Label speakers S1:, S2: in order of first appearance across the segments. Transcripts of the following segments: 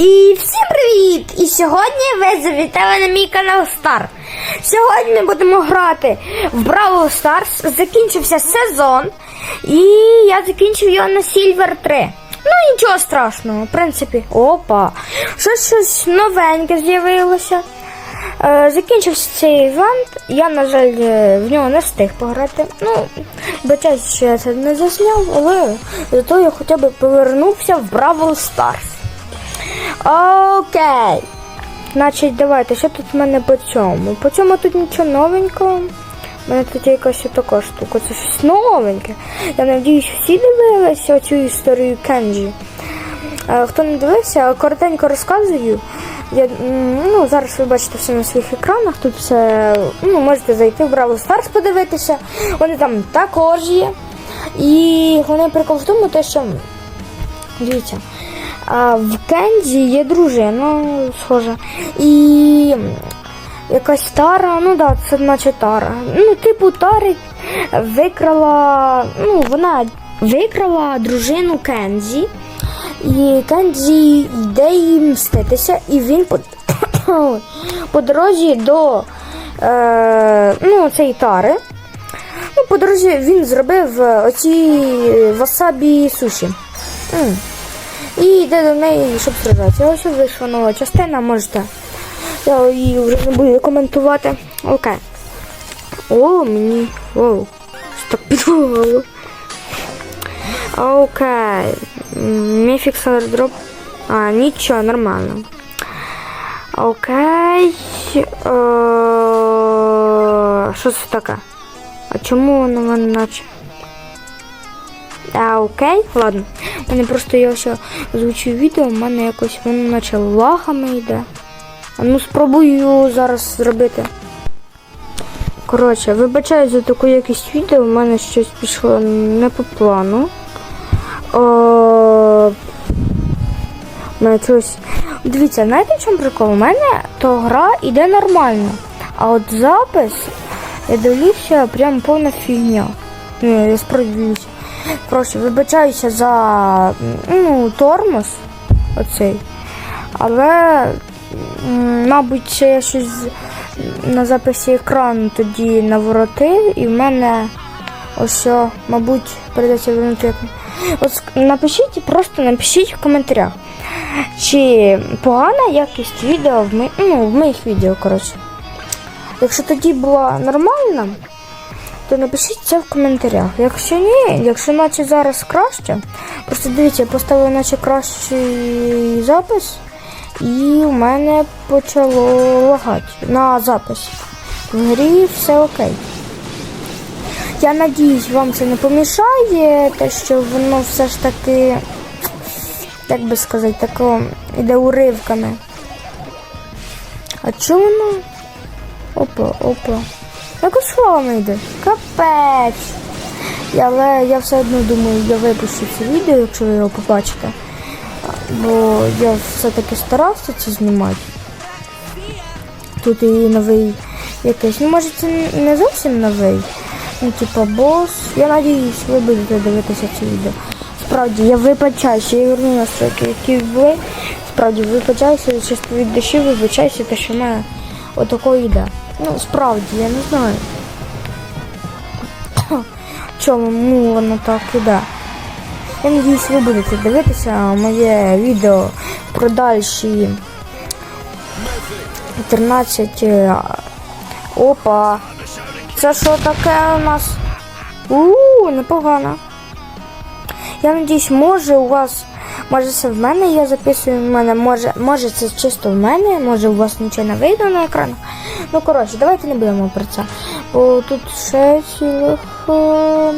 S1: І всім привіт! І сьогодні ви завітали на мій канал Star. Сьогодні ми будемо грати в Brawl Stars. Закінчився сезон. І я закінчив його на Silver 3. Ну нічого страшного, в принципі. Опа! Щось щось новеньке з'явилося. Е, Закінчився цей івент. Я, на жаль, е, в нього не встиг пограти. Ну, бачать, що я це не засняв, але зато я хоча б повернувся в Бравл Старс. Окей. Значить, давайте, що тут в мене по цьому? По цьому тут нічого новенького. У мене тут якась така штука, це щось новеньке. Я надіюсь, всі дивилися цю історію Кенджі. Е, Хто не дивився, коротенько розказую. Я, ну, зараз ви бачите все на своїх екранах. Тут все ну, можете зайти в Бравл Старс подивитися. Вони там також є. І головний прикол в тому, те, що дивіться, а в Кензі є дружина, схожа. І якась Тара, ну да, це наче Тара. Ну, типу, Тари викрала, ну, вона викрала дружину Кензі. І Кензі йде їй мститися, і він по, по дорозі до е, ну, цієї тари. Ну, по дорозі він зробив е, оці васабі суші. М. І йде до неї, щоб сражатися. Ось вийшла нова частина, можете. Я її вже не буду коментувати. Окей. О, мені. Воу. Так підгуло. Окей. Міфікс дроп. А, нічого, нормально. Окей. Е, Що це таке? А чому воно наче? А, окей, ладно. У мене просто я все озвучую відео, у мене якось воно наче лагами йде. А ну спробую зараз зробити. Коротше, вибачаю за таку якість відео, у мене щось пішло не по плану. О, щось... Дивіться, знаєте, в чому прикол? У мене то гра іде нормально. А от запис, я дивлюся, прям повна фігня. Ну, я справді. Прошу, вибачаюся за ну, тормоз оцей. Але, мабуть, ще я щось на записі екрану тоді наворотив, і в мене ось, мабуть, прийдеться вернути. От напишіть, просто напишіть в коментарях, чи погана якість відео в, ми, ну, в моїх відео, коротше. Якщо тоді була нормальна, то напишіть це в коментарях. Якщо ні, якщо наче зараз краще, просто дивіться, я поставила наче кращий запис, і у мене почало лагати на записі. В грі все окей. Я надіюсь, вам це не помішає, те, що воно все ж таки, як би сказати, тако іде уривками. А чому воно? Опа, опа. Якось словами йде. Капець. Але я все одно думаю, я випущу це відео, якщо ви його побачите. Бо я все-таки старався це знімати. Тут і новий якийсь. Ну, може це не зовсім новий. Ну, типа бос. Я надіюсь, ви будете дивитися це відео. Справді, я вибачаюся, я верну настройки, які були. Справді, вибачаюся, чисто від душі вибачаюся, те, що в мене отако йде. Ну, справді, я не знаю. Чому воно так іде. Я надіюсь, ви будете дивитися моє відео про дальші 13. е, Опа. Це що таке у нас? У, непогано. Я надіюсь, може у вас, може це в мене я записую, в мене, може, може це чисто в мене, може у вас нічого не вийде на екранах. Ну, коротше, давайте не будемо про це. Бо тут ще цілих. е,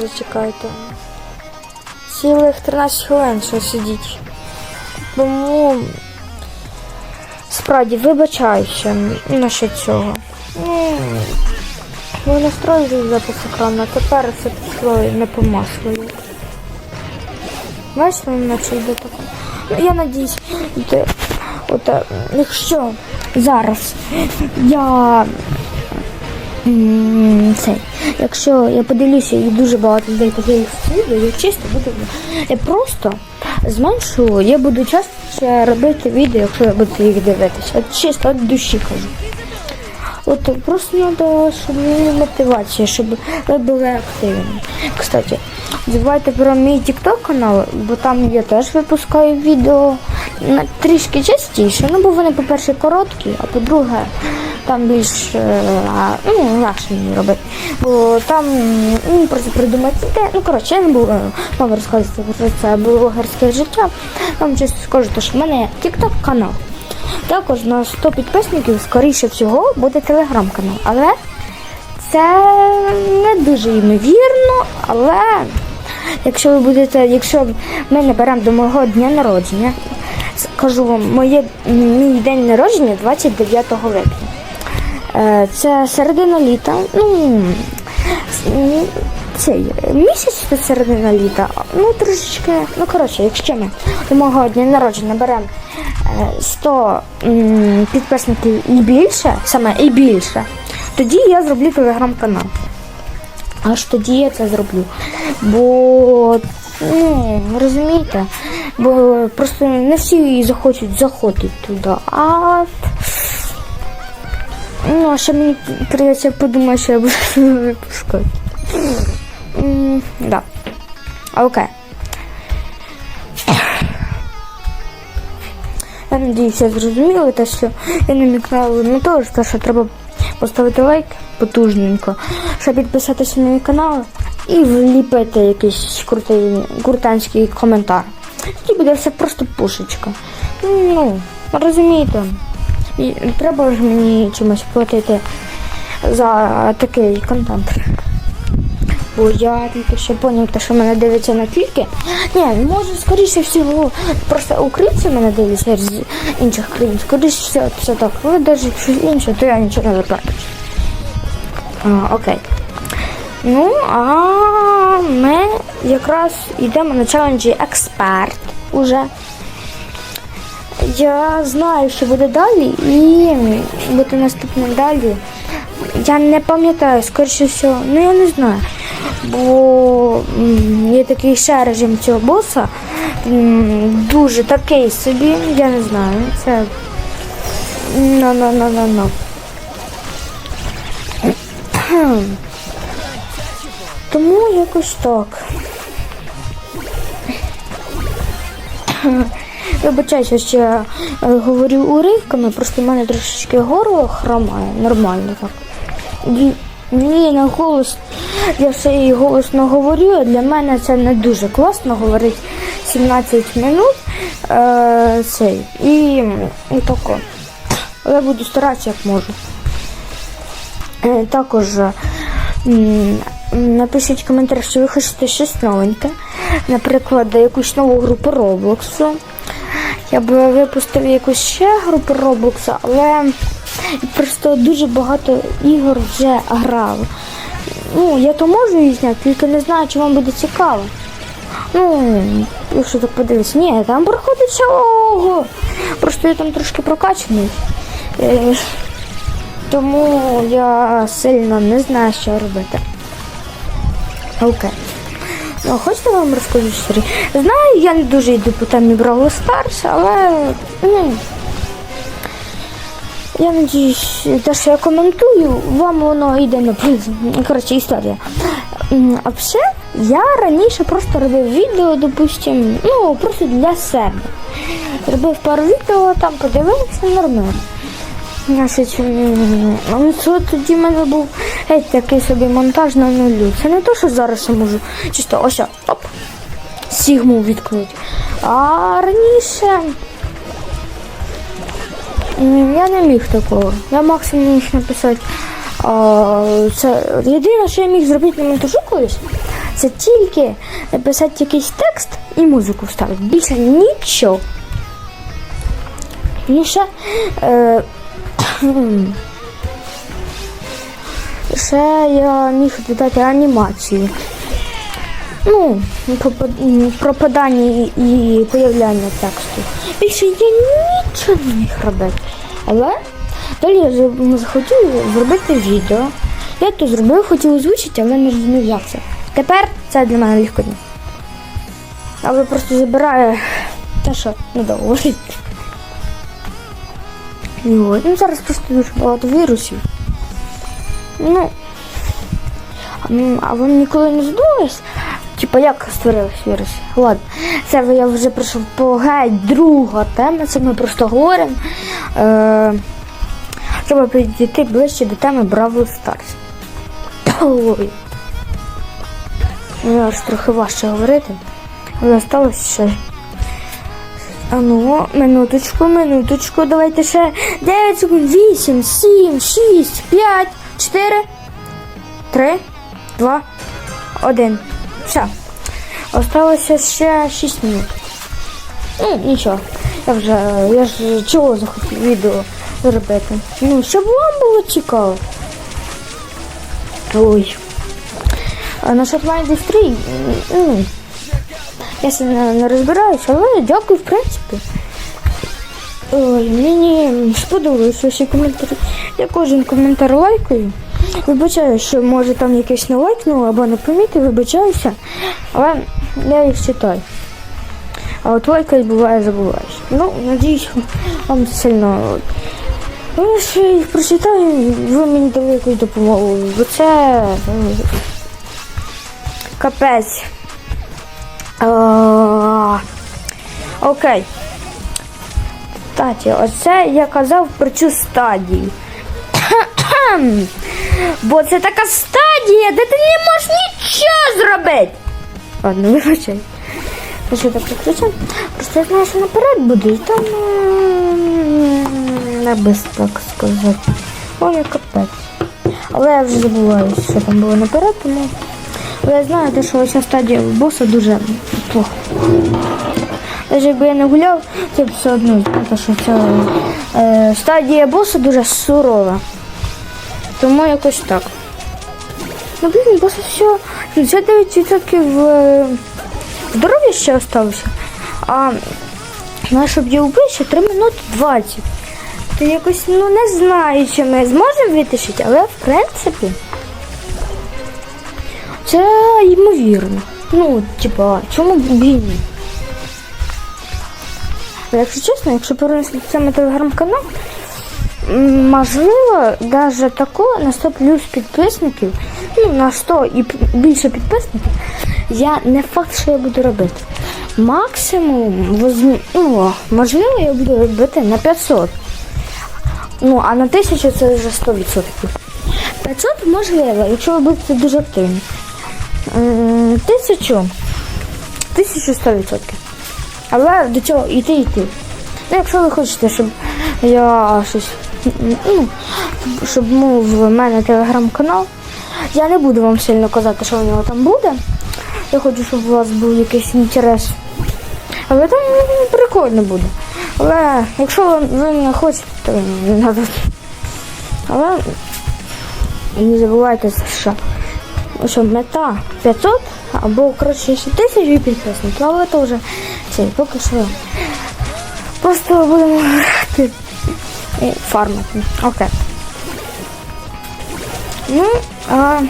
S1: Зачекайте. Цілих 13 хвилин ще сидіть. Тому справді вибачаюся насчет цього. Ну, ми настроїли запис екрану, а тепер це пішло не по маслу. Бачите, наче йде таке. Я надіюсь, де, от, якщо зараз я м, цей, якщо я подивлюся і дуже багато людей подивиться відео, я чисто буду. Я просто зменшу, я буду частіше робити відео, якщо ви будете їх дивитися. От чисто від душі кажу. От просто треба, щоб мотивація, щоб ви були активні. Кстати, забувайте про мій TikTok канал, бо там я теж випускаю відео трішки частіше. Ну, бо вони, по-перше, короткі, а по-друге, там більш е, ну, легше мені робити. Бо там ну, просто придумати ідею. Ну, коротше, я не буду е, розказувати про це блогерське життя. Вам чесно скажу, що в мене TikTok канал. Також на 100 підписників, скоріше всього, буде телеграм-канал. Але це не дуже ймовірно. Але якщо ви будете, якщо ми наберемо до мого дня народження, скажу вам, моє, мій день народження 29 липня. Е, Це середина літа. Ну, цей місяць це середина літа. Ну, трошечки. Ну, коротше, якщо ми до мого дня народження наберемо е, 100 підписників і більше, саме і більше, тоді я зроблю телеграм-канал. Аж тоді я це зроблю. Бо, ну, розумієте, бо просто не всі захочуть заходити туди. А Ну, ще мені прийдеться подумати, що я буду випускати. М, Да. Окей. Я надіюся, зрозуміли те, що я намікнула на те, що треба поставити лайк потужненько, щоб підписатися на мій канал і вліпити якийсь крутий, крутанський коментар. Тоді буде все просто пушечка. Ну, розумієте. І треба ж мені чимось платити за такий контент. Бо я тільки ще поняв, те, що мене дивиться на тільки. Ні, може, скоріше всього, просто українці мене дивляться з інших країн. Скоріше всього, це так. Але навіть інше, то я нічого не заплачу. А, окей. Ну, а ми якраз йдемо на челенджі експерт уже. Я знаю, що буде далі, і буде наступне далі. Я не пам'ятаю, скоріше всього, ну я не знаю. Бо є такий ще режим цього боса. Дуже такий собі, я не знаю. Це. Ну, ну, ну, ну, ну. Тому якось так. Вибачаюся, що я е, говорю уривками, просто в мене трошечки горло хромає, нормально так. Мені на голос, я все і голосно говорю, а для мене це не дуже класно говорити 17 минут. Е, цей, і, і тако. Але буду старатися як можу. Е, Також е, напишіть в коментарях, що ви хочете щось новеньке. Наприклад, якусь нову гру по Роблоксу. Я б випустив якусь ще гру по Роблоксу, але просто дуже багато ігор вже грав. Ну, я то можу її зняти, тільки не знаю, чи вам буде цікаво. Ну, якщо так подивитися, ні, там проходить всього. Просто я там трошки прокачаний. Тому я сильно не знаю, що робити. Окей. Ну, хочете вам розкажу історію? Знаю, я не дуже йду по темі Бравл Старс, але ну, я надіюсь, те, що я коментую, вам воно йде на плюс. Коротше, історія. А все, я раніше просто робив відео, допустим, ну, просто для себе. Робив пару відео, там подивився нормально. Значить, м, ну, це тоді в мене був геть такий собі монтаж на нулю. Це не те, що зараз я можу чисто ось оп, сігму відкрити. А раніше я не міг такого. Я максимум міг написати. А, це єдине, що я міг зробити на монтажу колись, це тільки написати якийсь текст і музику вставити. Більше нічого. Ну ще. Е, Ще я міг додати анімацію. Ну, пропадання і появляння тексту. Більше я нічого не міг робити. Але далі я захотів зробити відео. Я то зробив, хотів озвучити, але не розумів, як це. Тепер це для мене легко. Але просто забирає те, що недовго. І от, ну зараз просто дуже багато вірусів. Ну, а вам ніколи не задумались? Типа, як створились віруси? Ладно, це я вже прийшов по геть друга тема, це ми просто говоримо. Е, треба підійти ближче до теми Бравл Старс. Ой. Ну, аж трохи важче говорити. Але осталось ще. А ну, минуточку, минуточку, давайте ще 9 секунд, 8, 7, 6, 5, 4, 3, 2, 1. Все. Осталося ще 6 минут. Ну, нічого. Я вже, я ж чого захотів відео зробити. Ну, щоб вам було цікаво. Ой. А насчет майндустрії, ну, я сильно не розбираюся, але дякую, в принципі. Ой, мені сподобались ваші коментарі. Я кожен коментар лайкаю. Вибачаю, що може там якийсь не лайкнув або не помітив, вибачаюся. Але я їх читаю. А от лайкать буває забуваєш. Ну, надіюсь, вам сильно. Ну, що я їх прочитаю, ви мені дали якусь допомогу. Бо це ну, капець. Окей. Кстати, оце я казав про цю стадію. Бо це така стадія, де ти не можеш нічого зробити. Ладно, вибачай. Я що так кричав? Просто я знаю, що наперед буде, і там не без так сказати. Воно капець. Але я вже забуваю, що там було наперед, тому. Я знаю, що ця стадія боса дуже плохо. Навіть якби я не гуляв, це б все одно знати, що ця е, стадія боса дуже сурова. Тому якось так. Ну, блін, боса все. 59% е, здоров'я ще залишилося. А ну, щоб її вбити, ще 3 минути 20. То якось ну не знаю, чи ми зможемо витишити, але в принципі. Це ймовірно. Ну, типа, чому б і ні? Якщо чесно, якщо перенесли це на телеграм-канал, можливо, навіть такого на 100 плюс підписників, ну, на 100 і більше підписників, я не факт, що я буду робити. Максимум, ну, можливо, я буду робити на 500. Ну, а на 1000 це вже 100%. 500 можливо, якщо ви будете дуже активні. Тисячу. Тисячу 100%. Але до цього йти йти. Ну, якщо ви хочете, щоб я щось. Ну, щоб був в мене телеграм-канал, я не буду вам сильно казати, що у нього там буде. Я хочу, щоб у вас був якийсь інтерес. Але там ну, прикольно буде. Але якщо ви не хочете, то не треба. Але не забувайте, що, що мета 500 або коротше ще 1000 підписників, але це вже це поки що. Просто будемо грати і фармити. Окей. Ну, а,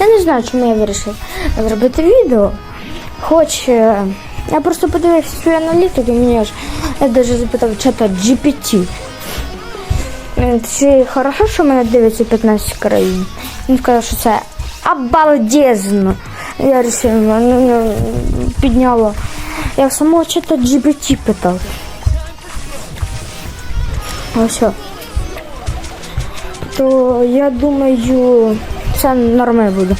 S1: я не знаю, чому я вирішив зробити відео. Хоч я просто подивився свою аналітику, і мені аж я навіть запитав чата GPT. Чи хорошо, що мене дивиться 15 країн? Він сказав, що це обалдезно. Я вирішив, ну, ну, підняла. Я в самого чата GPT питав. Ось. що. То я думаю, це нормально буде.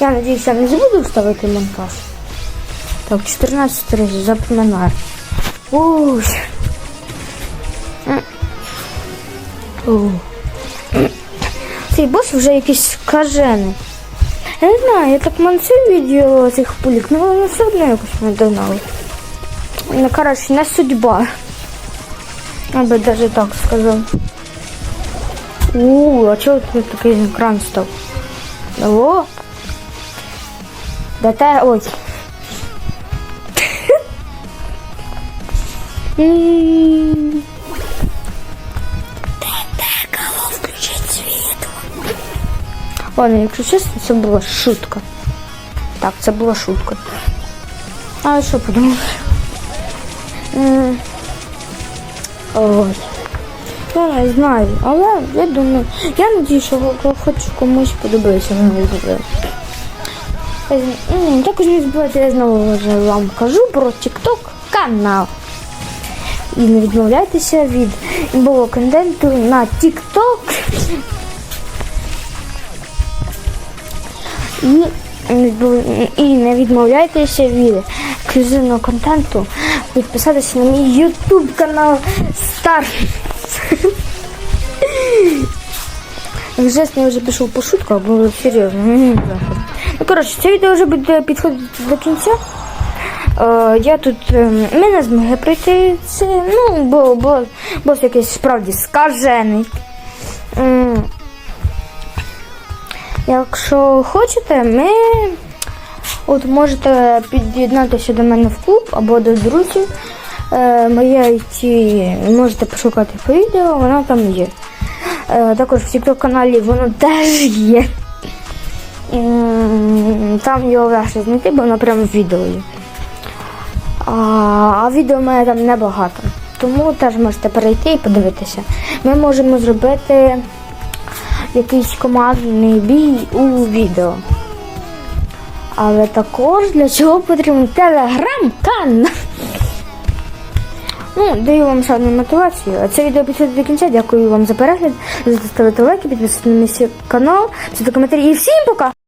S1: Я надіюсь, я не забуду вставити монтаж. Так, 14 разів запоминаю. Уй. М. Цей бос вже якийсь скажений. Я не знаю, я так манцю відео цих пулік, ну але все одно якось не догнали. Ну, коротше, не судьба. Я би даже так сказав. У, а чого тут такий екран став? Алло? Да те, ой. М. Ладно, якщо чесно, це була шутка. Так, це була шутка. А що подумав? Ой. Я не знаю, але я думаю, я надію, що хоч комусь подобається моє відео. Також не забувайте, я знову вже вам кажу про TikTok канал. І не відмовляйтеся від імбового контенту на TikTok. І і не відмовляйтеся від ексклюзивного контенту. Підписатися на мій YouTube канал Стар. Як я вже пішов по шутку, або серйозно. Ну, коротше, це відео вже буде підходити до кінця. Е, я тут е, ми не змогли пройти це, ну, бо, бо бос якийсь справді скажений. Якщо хочете, ми от можете під'єднатися до мене в клуб або до друзів. Е, моє IT можете пошукати по відео, воно там є. Е, також в TikTok каналі воно теж є. Там його легше знайти, бо воно прямо в відео є. А відео в мене там небагато. Тому теж можете перейти і подивитися. Ми можемо зробити якийсь командний бій у відео. Але також для цього потрібен телеграм-канал. Ну, даю вам ще мотивацію. А це відео підходить до кінця. Дякую вам за перегляд. Ставити лайки, підписуйтесь на мій канал, писати коментарі і всім пока!